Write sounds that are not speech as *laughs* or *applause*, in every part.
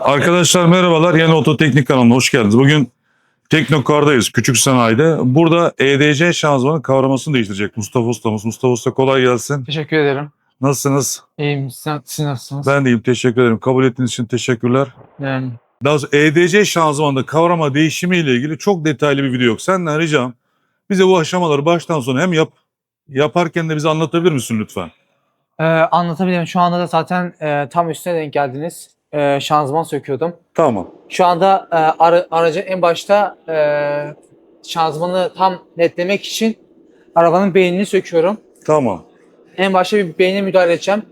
Arkadaşlar merhabalar. Yeni Ototeknik kanalına hoş geldiniz. Bugün Teknokar'dayız. Küçük sanayide. Burada EDC şanzımanın kavramasını değiştirecek Mustafa Ustamız. Mustafa Usta kolay gelsin. Teşekkür ederim. Nasılsınız? İyiyim. Siz, siz nasılsınız? Ben deyim. Teşekkür ederim. Kabul ettiğiniz için teşekkürler. Yani Daha sonra EDC şanzımanda kavrama değişimi ile ilgili çok detaylı bir video yok. Senden ricam bize bu aşamaları baştan sona hem yap yaparken de bize anlatabilir misin lütfen? e, anlatabilirim. Şu anda da zaten e, tam üstüne denk geldiniz. E, şanzıman söküyordum. Tamam. Şu anda e, ara- aracı en başta e, şanzımanı tam netlemek için arabanın beynini söküyorum. Tamam. En başta bir beyne müdahale edeceğim.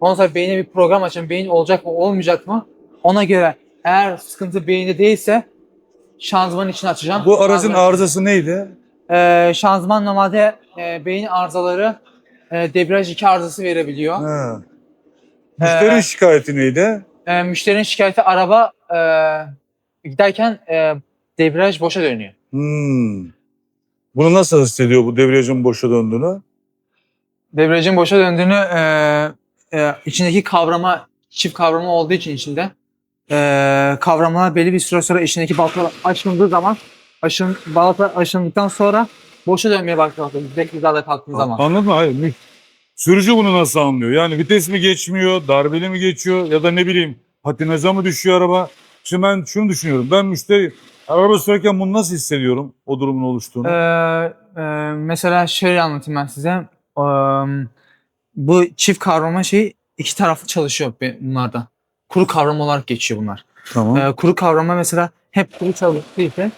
Ondan sonra beyne bir program açacağım. Beyin olacak mı olmayacak mı? Ona göre eğer sıkıntı beyinde değilse şanzımanın içini açacağım. Bu aracın Şanzıman- arızası neydi? Ee, şanzıman normalde e, beyin arızaları e, debriyaj 2 arızası verebiliyor. Ha. Müşterinin Ee, şikayeti neydi? E, müşterinin şikayeti araba e, giderken e, debriyaj boşa dönüyor. Hmm. Bunu nasıl hissediyor bu debriyajın boşa döndüğünü? Debriyajın boşa döndüğünü e, e, içindeki kavrama çift kavrama olduğu için içinde e, kavramalar belli bir süre sonra içindeki balata aşındığı zaman aşın, balata aşındıktan sonra boşa dönmeye başlıyor. Yüksek hizada kalktığı zaman. Anladın mı? Hayır. Sürücü bunu nasıl anlıyor? Yani vites mi geçmiyor, darbeli mi geçiyor ya da ne bileyim patinaja mı düşüyor araba? Şimdi ben şunu düşünüyorum. Ben müşteri araba sürerken bunu nasıl hissediyorum o durumun oluştuğunu? Ee, e, mesela şöyle anlatayım ben size. Ee, bu çift kavrama şey iki taraflı çalışıyor bunlarda. Kuru kavrama olarak geçiyor bunlar. tamam. Ee, kuru kavrama mesela hep kuru çalıştığı için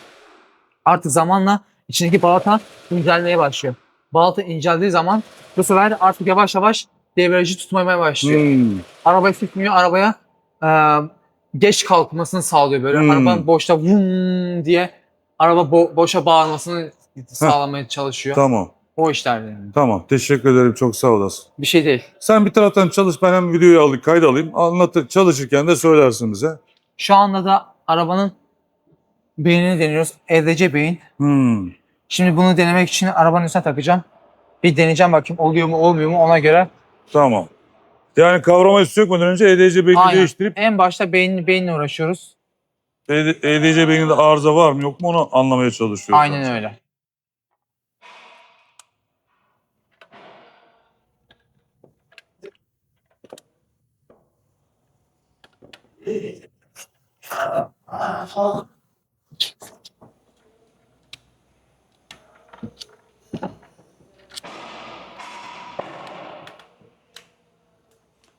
artık zamanla içindeki balata incelmeye başlıyor. Balata inceldiği zaman bu sefer artık yavaş yavaş devreci tutmaya başlıyor. Hmm. Arabayı tutmuyor, arabaya e, geç kalkmasını sağlıyor böyle. Hmm. Arabanın boşta vum diye araba bo- boşa bağırmasını sağlamaya çalışıyor. Tamam. O işler yani. Tamam. Teşekkür ederim. Çok sağ olasın. Bir şey değil. Sen bir taraftan çalış. Ben hem videoyu alayım, kayda alayım. Anlatır, çalışırken de söylersin bize. Şu anda da arabanın beynini deniyoruz. EDC beyin. Hmm. Şimdi bunu denemek için arabanın üstüne takacağım. Bir deneyeceğim bakayım oluyor mu olmuyor mu ona göre. Tamam. Yani kavramayı sökmeden önce EDC beynini Aynen. değiştirip En başta beyin, beyinle uğraşıyoruz. EDC beyninde arıza var mı yok mu onu anlamaya çalışıyoruz. Aynen öyle.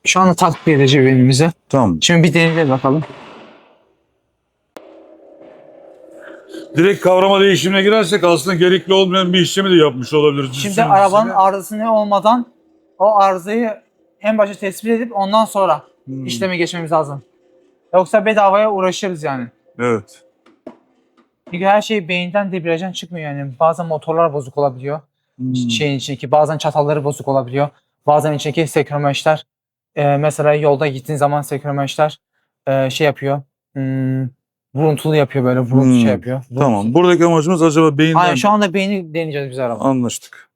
Şu anda takip edeceğiz beynimize. Tamam. Şimdi bir deneyelim bakalım. Direkt kavrama değişimine girersek aslında gerekli olmayan bir işlemi de yapmış olabiliriz. Şimdi Düşünün arabanın size. arızası ne olmadan o arızayı en başta tespit edip ondan sonra Hmm. işleme geçmemiz lazım. Yoksa bedavaya uğraşırız yani. Evet. Çünkü her şey beyinden debriyajdan çıkmıyor yani. Bazen motorlar bozuk olabiliyor. Hmm. Şeyin içindeki bazen çatalları bozuk olabiliyor. Bazen içindeki sekromeşler e, mesela yolda gittiğin zaman sekromeşler e, şey yapıyor. Hmm, vuruntulu yapıyor böyle vuruntu Hmm, şey yapıyor. Tamam. Buradaki amacımız acaba beyinden Aynen şu anda beyni deneyeceğiz biz araba. anlaştık.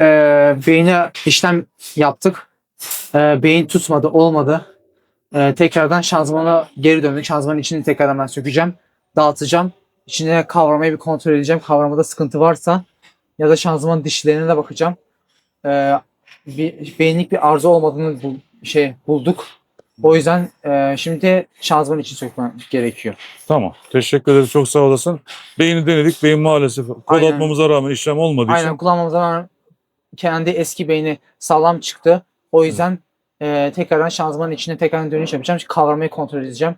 e, beyine işlem yaptık. E, beyin tutmadı, olmadı. E, tekrardan şanzımana geri döndük. Şanzımanın içini tekrardan ben sökeceğim. Dağıtacağım. İçine kavramayı bir kontrol edeceğim. Kavramada sıkıntı varsa ya da şanzıman dişlerine de bakacağım. E, bir beyinlik bir arıza olmadığını bul- şey bulduk. O yüzden e, şimdi şanzıman için sökmem gerekiyor. Tamam. Teşekkür ederiz. Çok sağ olasın. Beyni denedik. Beyin maalesef kod Aynen. atmamıza rağmen işlem olmadığı Aynen için. kullanmamıza rağmen kendi eski beyni sağlam çıktı. O yüzden e, tekrardan şanzımanın içine tekrardan dönüş yapacağım. Kavramayı kontrol edeceğim.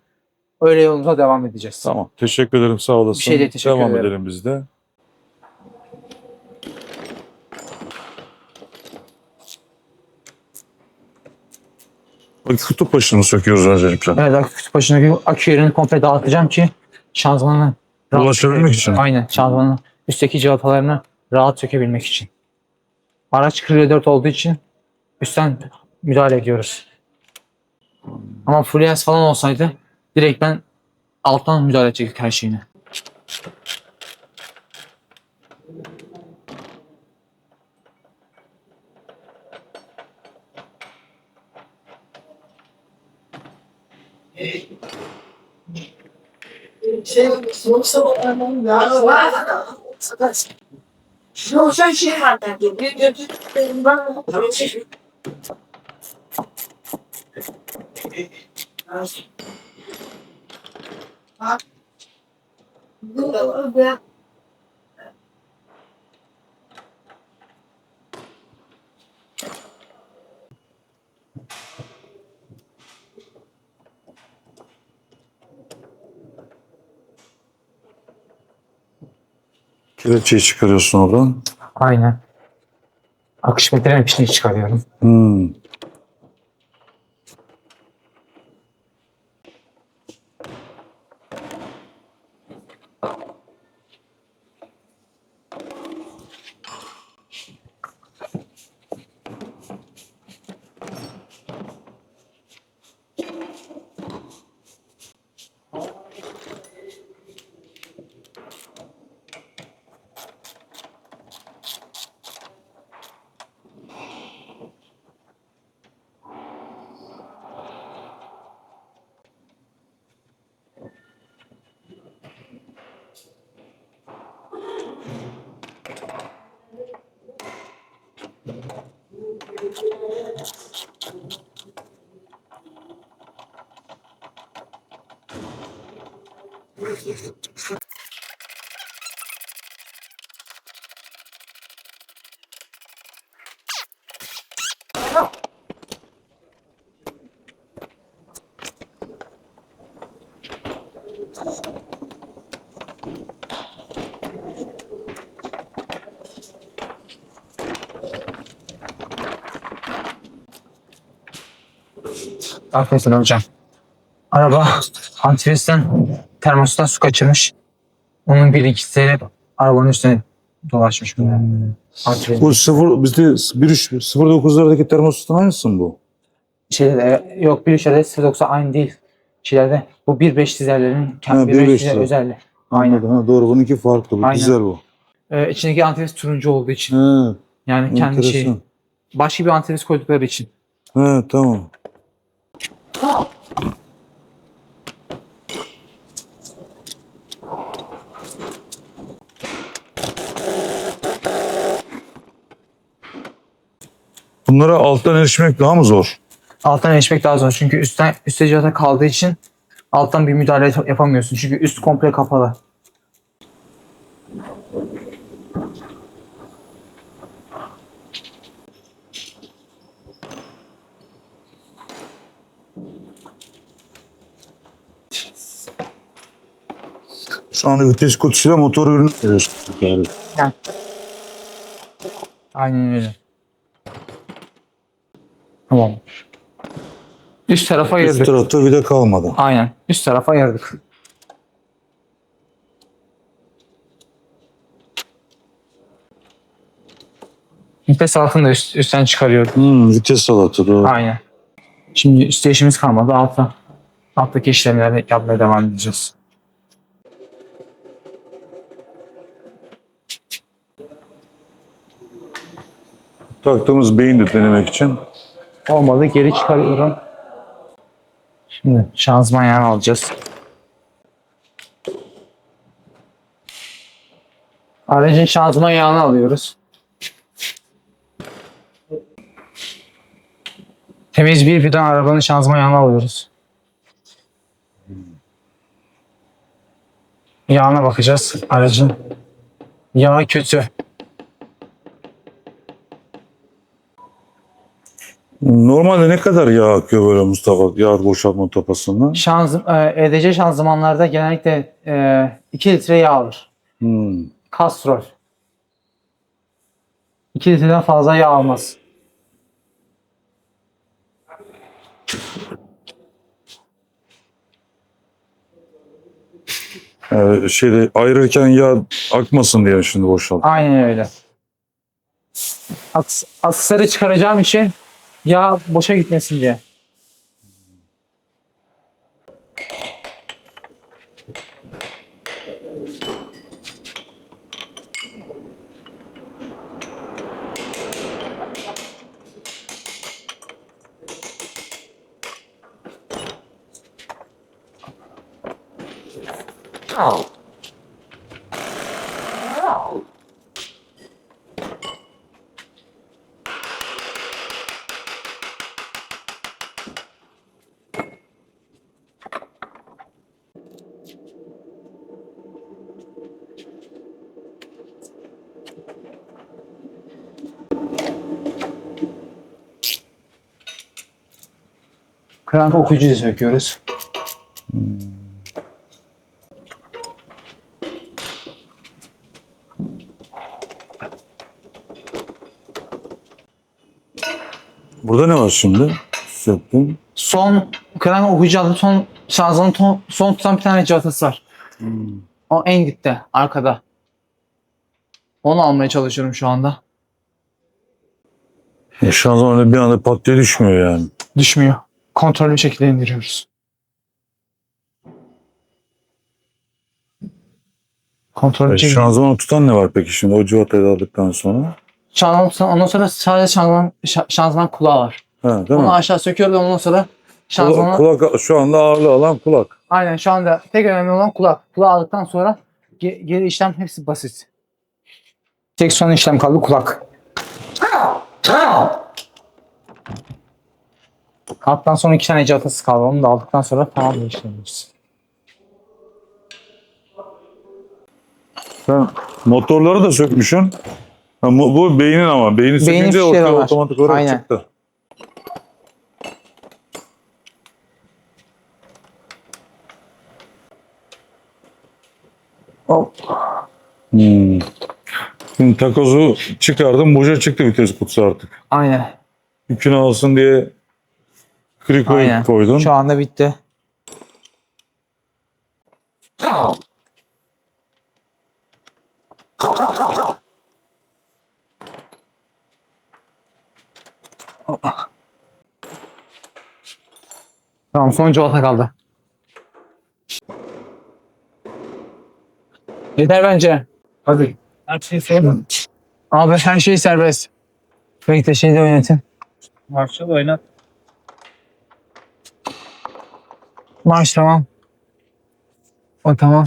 Öyle yolumuza devam edeceğiz. Tamam. Teşekkür ederim. Sağ olasın. Bir şey değil, teşekkür Devam ederim. edelim biz de. Bak kutup başını söküyoruz öncelikle. Evet akü kutu başındaki akü yerini komple dağıtacağım ki şanzımanı rahat Ulaşabilmek için. Aynen şanzımanın üstteki civatalarını rahat sökebilmek için. Araç 44 olduğu için üstten müdahale ediyoruz. Ama yaz falan olsaydı direkt ben alttan müdahale edecektik her şeyine. Yoksa şey var Kelepçeyi çıkarıyorsun oradan. Aynen. Akış metrelerin fişini çıkarıyorum. Hmm. Affedin hocam. Araba antifristen termostan su kaçırmış. Onun birinkisi arabanın üstüne dolaşmış. böyle. Antifriz. Bu 0 bizde 1.3 0.9'lardaki termostatın aynısı mı bu? Şeyde, e, yok bir şeyde 0.90 aynı değil. Şeylerde bu 1.5 dizerlerin Ha, kendi 1.5 1.5 dizel dizel. özelliği. Aynen. Anladım. Ha, doğru bununki farklı. Bu Aynen. güzel bu. Ee, içindeki antifriz turuncu olduğu için. He, Yani kendi şey. enteresan. Başka bir antifriz koydukları için. He, tamam. Bunlara alttan erişmek daha mı zor? Alttan erişmek daha zor. Çünkü üstten üstte cihata kaldığı için alttan bir müdahale yap- yapamıyorsun. Çünkü üst komple kapalı. Şu anda vites kutusuyla motor ürünü veriyorsun. Yani. Aynen öyle. Tamam. Üst tarafa Üst ayırdık. tarafta vida kalmadı. Aynen. Üst tarafa ayırdık. Vites altını da üst, üstten çıkarıyorduk. Hmm, vites salatı doğru. Aynen. Şimdi üstte işimiz kalmadı. Altta. Alttaki işlemleri yapmaya devam edeceğiz. Taktığımız beyin de denemek için. Olmadı geri çıkarıyorum. Şimdi şanzıman yağını alacağız. Aracın şanzıman yağını alıyoruz. Temiz bir bidon arabanın şanzıman yağını alıyoruz. Yağına bakacağız aracın. Yağı kötü. Normalde ne kadar yağ akıyor böyle Mustafa yağ boşaltma tapasından? Şanzım, e, EDC şanzımanlarda genellikle e, 2 litre yağ alır. Hmm. Castrol. 2 litreden fazla yağ almaz. Ee, şeyde ayırırken yağ akmasın diye şimdi boşalt. Aynen öyle. Aks, aksarı çıkaracağım için yağ boşa gitmesin diye. Krank okuyucuyu söküyoruz. Burada ne var şimdi? Söktüm. Son krank okuyucu aldım. Son şanzımanın ton- son tutan bir tane civatası var. O en dipte, arkada. Onu almaya çalışıyorum şu anda. E, şanzıman öyle bir anda pat diye düşmüyor yani. Düşmüyor. Kontrollü bir şekilde indiriyoruz. Kontrollü E, bir şekilde. şanzımanı tutan ne var peki şimdi o civatayı aldıktan sonra? Şanzıman ondan sonra sadece şanzıman, şa- şanzıman kulağı var. Ha, değil mi? Onu aşağı söküyoruz ondan sonra şanzımanı... Kulak, kulak şu anda ağırlığı alan kulak. Aynen şu anda tek önemli olan kulak. Kulağı aldıktan sonra ge- geri işlem hepsi basit. Tek son işlem kaldı kulak. Alttan sonra iki tane catası kaldı. Onu da aldıktan sonra tamam işlemiyoruz. Sen motorları da sökmüşsün. Ha, bu, bu beynin ama. Beyni sökünce fişleri ortaya var. otomatik olarak Aynen. çıktı. Hop. Hmm. Şimdi takozu çıkardım. Boşa çıktı vites kutusu artık. Aynen. Yükünü alsın diye krikoyu Aynen. koydun. Şu anda bitti. Tamam son civata kaldı. Yeter bence. Hadi. Her şey serbest. Abi her şey serbest. Bekle şeyi de oynatın. Marshall oynat. Marş tamam. O tamam.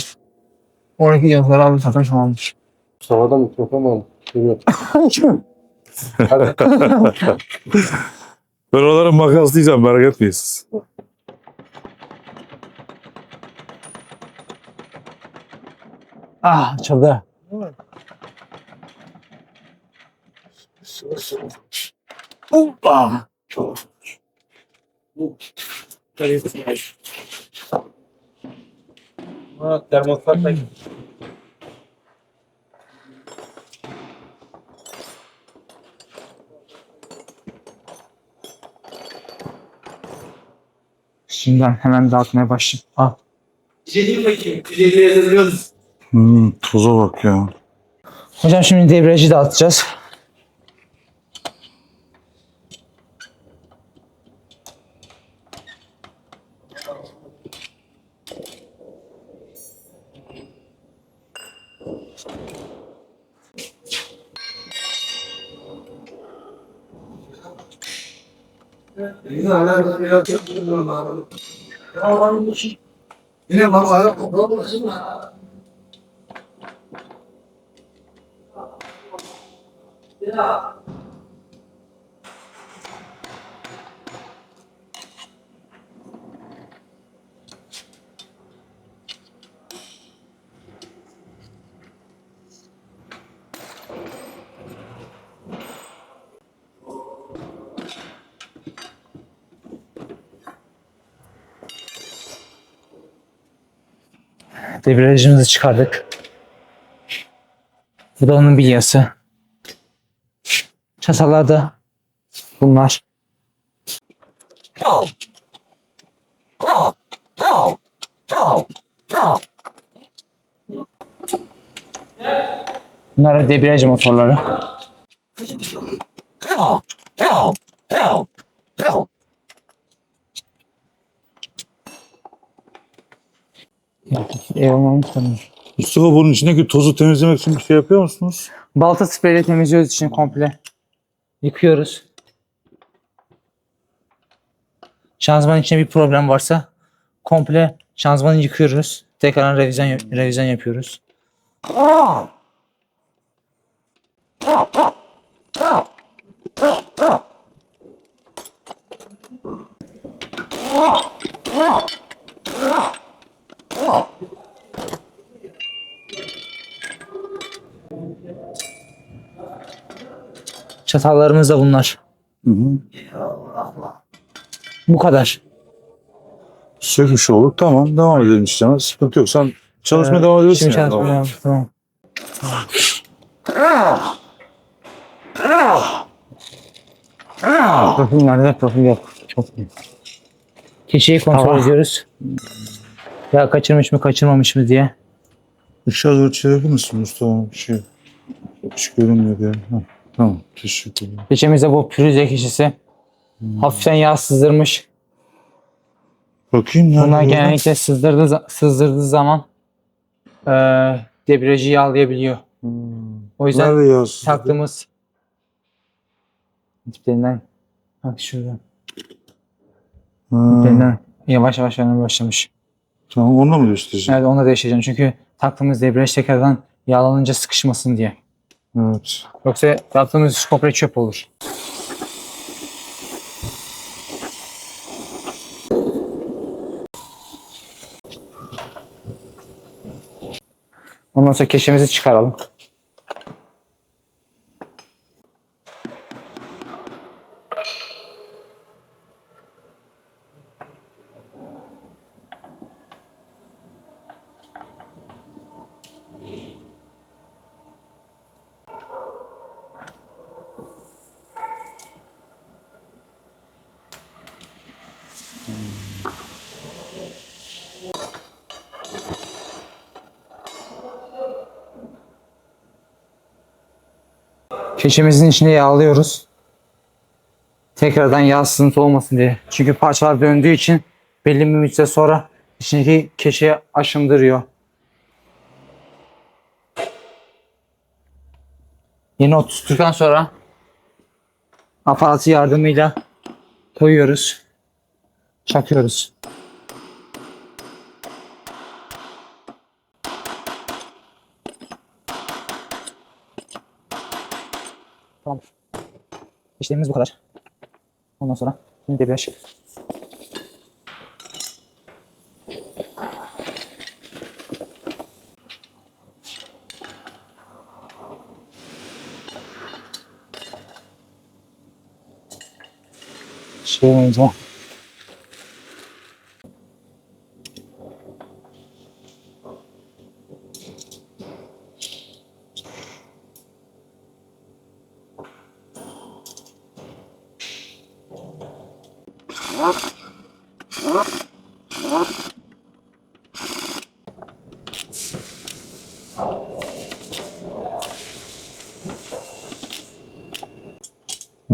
Oradaki yazıları aldı zaten tamamdır. Mustafa'da mikrofon var. Duruyor. Ben oraları makaslayacağım merak etmeyin siz. Ah açıldı. Hoppa. Ha, termostat da Şimdiden hemen dağıtmaya başlayayım. Ah. Gidelim bakayım. Gidelim yazılıyoruz. Hmm, toza bak ya. Hocam şimdi debriyajı dağıtacağız. Yine bak Debriyajımızı çıkardık. Bu da onun bilyası. Çatallar da bunlar. Bunlar da debriyaj motorları. Eyvallah. Mustafa bunun içindeki tozu temizlemek için bir şey yapıyor musunuz? Balta spreyle temizliyoruz için komple. Yıkıyoruz. Şanzıman içinde bir problem varsa komple şanzımanı yıkıyoruz. Tekrar revizyon, revizyon yapıyoruz. *laughs* Çatallarımız da bunlar. Bu kadar. Sökmüş olduk. Tamam devam edelim işte. Sıkıntı yok. Sen çalışmaya Evet, devam edebilirsin. Şimdi yani. çalışmaya Tamam. Profil nerede? Profil yok. Çok iyi. Keçiyi kontrol ediyoruz. Ya kaçırmış mı kaçırmamış mı diye. Işığa doğru çevirir misin Mustafa? Bir şey hiç görünmüyor ya. Ha, tamam. Teşekkür ederim. Keçimizde bu pürüzye keçisi. Hafiften yağ sızdırmış. Bakayım ya. Bunlar genellikle sızdırdığı, sızdırdığı zaman eee debriyajı yağlayabiliyor. O yüzden taktığımız diplerinden bak şurada diplerinden yavaş yavaş yanmaya başlamış. Tamam onunla mı göstereceğim? Evet onu da değiştireceğim çünkü taktığımız debriyaj tekrardan yağlanınca sıkışmasın diye. Evet. Yoksa yaptığımız komple çöp olur. Ondan sonra keşemizi çıkaralım. Keçemizin içine yağlıyoruz. Tekrardan yağ sızıntı olmasın diye. Çünkü parçalar döndüğü için belli bir müddet sonra içindeki keçeyi aşındırıyor. Yeni oturttuktan sonra aparatı yardımıyla koyuyoruz. Çakıyoruz. Tamam. İşlemimiz bu kadar. Ondan sonra şimdi debriyaj. Şey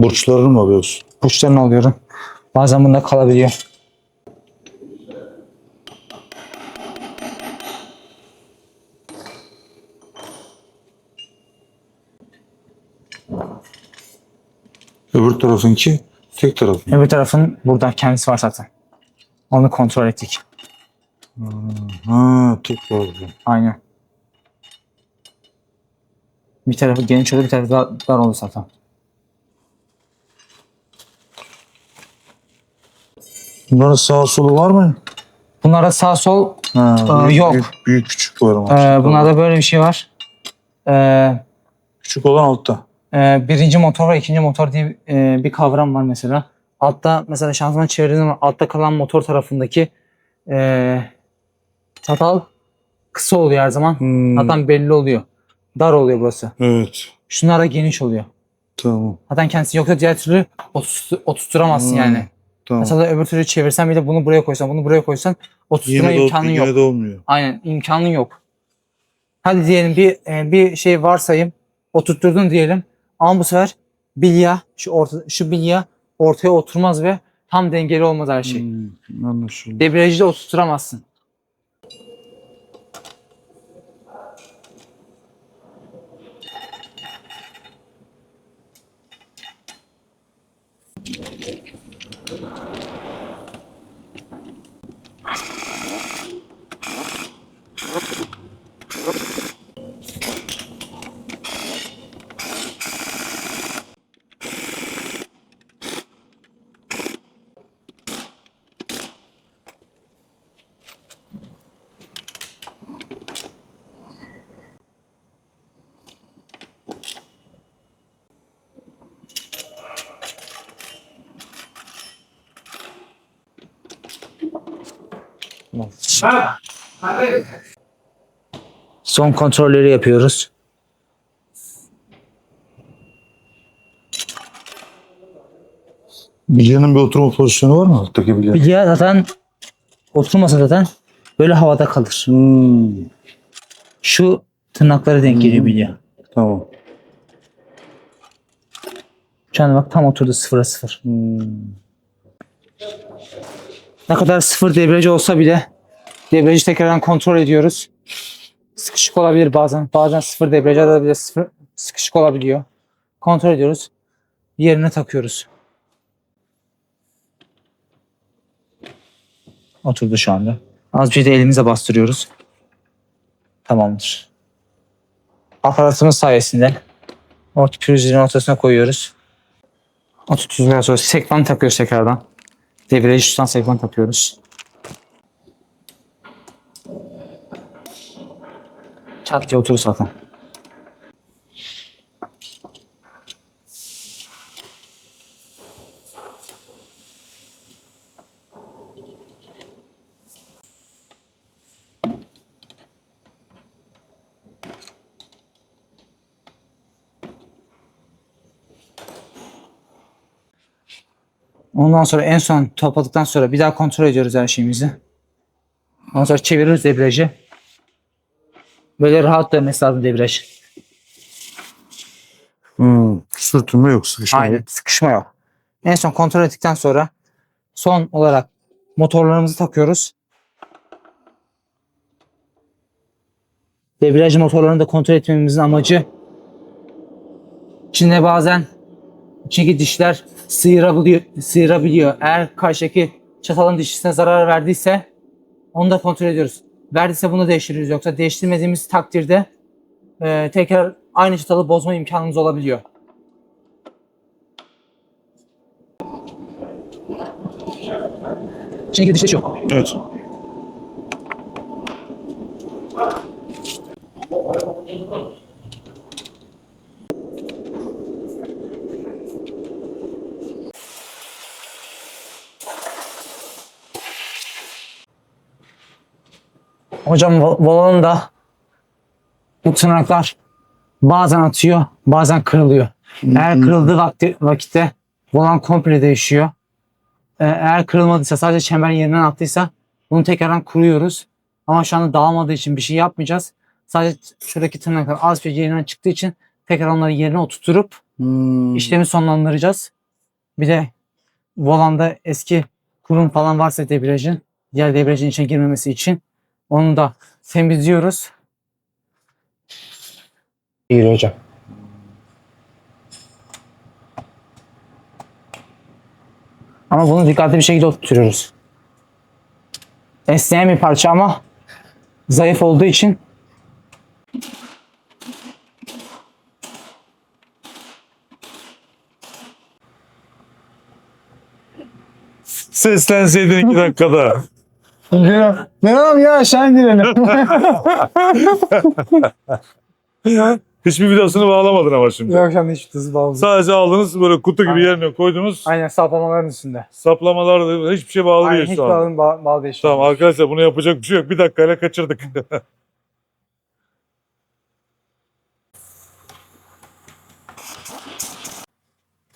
Burçlarını mı alıyorsun? Burçlarını alıyorum. Bazen bunda kalabiliyor. Öbür tarafınki tek tarafın. Öbür tarafın burada kendisi var zaten. Onu kontrol ettik. Ha tek tarafı. Aynen. Bir tarafı geniş olur, bir tarafı dar, dar olur zaten. Bunların sağ solu var mı? Bunlarda sağ sol, Ha, Aa, yok. Büyük, büyük küçük var ama. e, bunlarda böyle bir şey var. E, Küçük olan altta. e, birinci motor ve ikinci motor diye e, bir kavram var mesela. Altta mesela şanzıman çevirdiğin zaman altta kalan motor tarafındaki e, çatal kısa oluyor her zaman. Hmm, Zaten belli oluyor. Dar oluyor burası. Evet. Şunlar da geniş oluyor. Tamam. Zaten kendisi yoksa diğer türlü oturtturamazsın Hmm, yani. Tamam. Mesela öbür türlü çevirsen bile bunu buraya koysan, bunu buraya koysan de, imkanın yok. yine de olmuyor. Aynen imkanın yok. Hadi diyelim bir e, bir şey varsayım oturtturdun diyelim ama bu sefer bilya şu orta şu bilya ortaya oturmaz ve tam dengeli olmaz her şey. Hmm, anlaşıldı. Debriyajı da oturtturamazsın. Son kontrolleri yapıyoruz. Bilyenin bir oturma pozisyonu var mı alttaki bilye? Bilye zaten oturmasa zaten böyle havada kalır. Hmm, Şu tırnaklara denk geliyor bilye. tamam. Şu anda bak tam oturdu sıfıra sıfır. Ne kadar sıfır debriyajı olsa bile debriyajı tekrardan kontrol ediyoruz. Sıkışık olabilir bazen. Bazen sıfır debriyajda da bile sıfır, sıkışık olabiliyor. Kontrol ediyoruz. Yerine takıyoruz. Oturdu şu anda. Az bir de elimize bastırıyoruz. Tamamdır. Aparatımız sayesinde orta pürüzlerin ortasına koyuyoruz. Oturttuktan sonra sekman takıyoruz tekrardan. Debriyajı tutan sekman takıyoruz. Çat diye oturur zaten. Ondan sonra en son topladıktan sonra bir daha kontrol ediyoruz her şeyimizi. Ondan sonra çeviriyoruz debriyajı. Böyle rahat dönmesi lazım debriyaj. Hmm, sürtünme yok sıkışma. Aynen sıkışma yok. En son kontrol ettikten sonra son olarak motorlarımızı takıyoruz. Debriyaj motorlarını da kontrol etmemizin amacı içinde bazen içindeki dişler sıyırabiliyor, sıyırabiliyor. Eğer karşıdaki çatalın dişisine zarar verdiyse onu da kontrol ediyoruz. Verdiyse bunu değiştiriyoruz. Yoksa değiştirmediğimiz takdirde e, tekrar aynı çatalı bozma imkanımız olabiliyor. İçindeki dişler yok. Evet. Hocam volanın da bu tırnaklar bazen atıyor, bazen kırılıyor. Eğer kırıldığı vakti, vakitte volan komple değişiyor. Ee, Eğer kırılmadıysa sadece çember yerinden attıysa bunu tekrardan kuruyoruz. Ama şu anda dağılmadığı için bir şey yapmayacağız. Sadece şuradaki tırnaklar az bir yerinden çıktığı için tekrar onları yerine oturtup Hmm. işlemi sonlandıracağız. Bir de volanda eski kurum falan varsa debriyajın diğer debriyajın içine girmemesi için onu da temizliyoruz. İyi hocam. Ama bunu dikkatli bir şekilde oturtuyoruz. Esneyen bir parça ama zayıf olduğu için Seslenseydin iki dakikada. Ne ya aşağı indirelim. *laughs* Hiçbir vidasını bağlamadın ama şimdi. Yok anda hiç tuzlu bağlı. Sadece aldınız böyle kutu gibi Aynen. yerine koydunuz. Aynen saplamaların üstünde. Saplamalar da hiçbir şey bağlı Aynen değil hiç şu an. bağlı, bağ, bağlı değil şu Tamam an. arkadaşlar bunu yapacak bir şey yok. Bir dakikayla kaçırdık.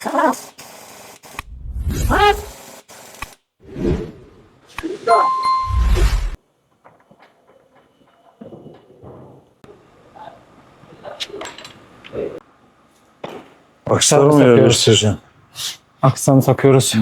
*laughs* Aksarı mı yerleştireceksin? Aksanı takıyoruz.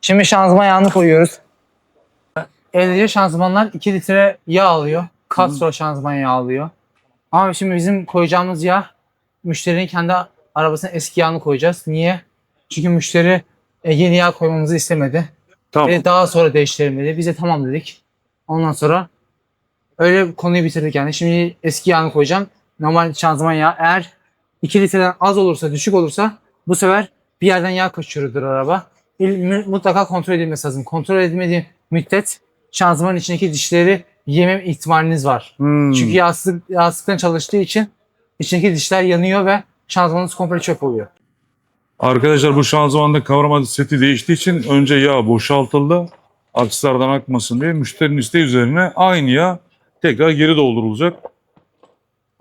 Şimdi şanzıman yağını koyuyoruz. Elde şanzımanlar 2 litre yağ alıyor. Castro şanzıman yağı alıyor. Ama şimdi bizim koyacağımız yağ müşterinin kendi arabasına eski yağını koyacağız. Niye? Çünkü müşteri e, yeni yağ koymamızı istemedi. Tamam. Ve daha sonra değiştirelim dedi. Biz de tamam dedik. Ondan sonra öyle konuyu bitirdik yani. Şimdi eski yağını koyacağım. Normal şanzıman yağı eğer 2 litreden az olursa, düşük olursa bu sefer bir yerden yağ kaçırıyordur araba. Mutlaka kontrol edilmesi lazım. Kontrol edilmediği müddet şanzımanın içindeki dişleri yeme ihtimaliniz var. Hmm. Çünkü yağsızlık, yağsızlıktan çalıştığı için içindeki dişler yanıyor ve şanzımanınız komple çöp oluyor. Arkadaşlar bu şanzımanda kavrama seti değiştiği için önce yağ boşaltıldı. Akslardan akmasın diye müşterinin isteği üzerine aynı yağ tekrar geri doldurulacak.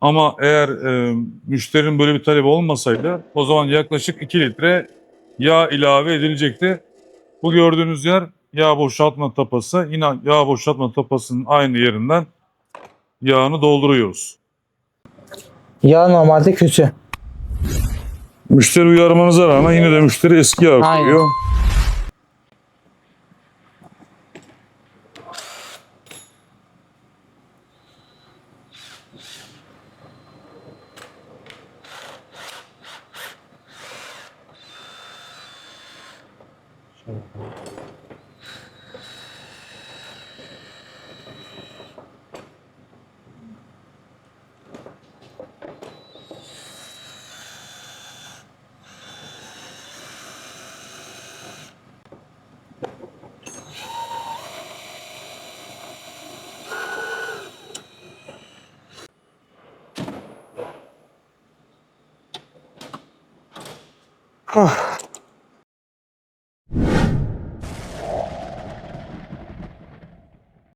Ama eğer e, müşterinin böyle bir talebi olmasaydı o zaman yaklaşık 2 litre yağ ilave edilecekti. Bu gördüğünüz yer yağ boşaltma tapası. Yine yağ boşaltma tapasının aynı yerinden yağını dolduruyoruz. Yağ normalde kötü. Müşteri uyarmanıza rağmen yine de müşteri eski yağ Aynen.